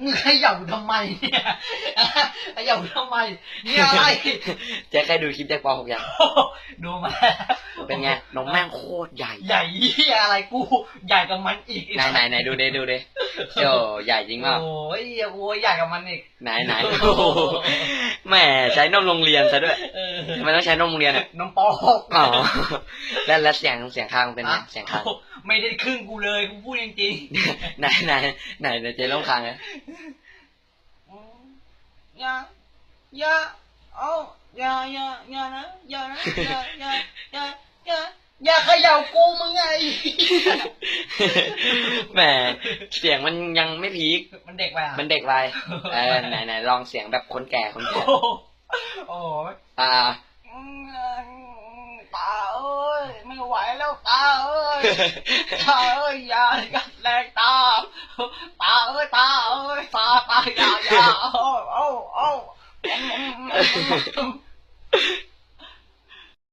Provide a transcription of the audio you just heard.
มึงเขย่าทำไมเนี่ยเขย่าทำไมนี่อะไรแจ็คเคยดูคลิปแจ็คปอหกยังดูมา เป็นไงนมแม่งโคตรใหญ่ ใหญ่เหี้ยอะไรกู ใหญ่กับมันอีกไหนไหนไหนดูเดดูเดโจใหญ่จริงเปล่าโอ้ยโอ้ยใหญ่กับมันอีก ไหนไหนโอ้โหแหมใช้นมโรงเรียนซะด้วยเออทำไมต้องใช้นมโรงเรียนอะน้องปอหกอ๋อแล้วแล้วเสียงเสียงข้างเป็นไงอะเสียงข้าง ไม่ได้ครึ่งกูเลยกูพูดจริงไหนไหนไหนไหนเจ๊ลงข้างเลยๆอืมอย่าอย่าเอาอย่าอย่าอย่านะอย่านะอย่าอย่าอย่าอย่าอย่าเขย่ากูมึงไง แหมเสียงมันยังไม่พีคมันเด็กไปอะมันเด็กไปเออไหนไหนลองเสียงแบบคนแก่คนแก่โอ้โหโอ้ยอ่า ตาเอ้ย ไม่ไหวแล้วตาเอ้ยตาเอ้ยอย่าอย่าแรงตาตาเอ้ยตาเอ้ยตาตาอย่าอย่าโอ้โอ้โอ้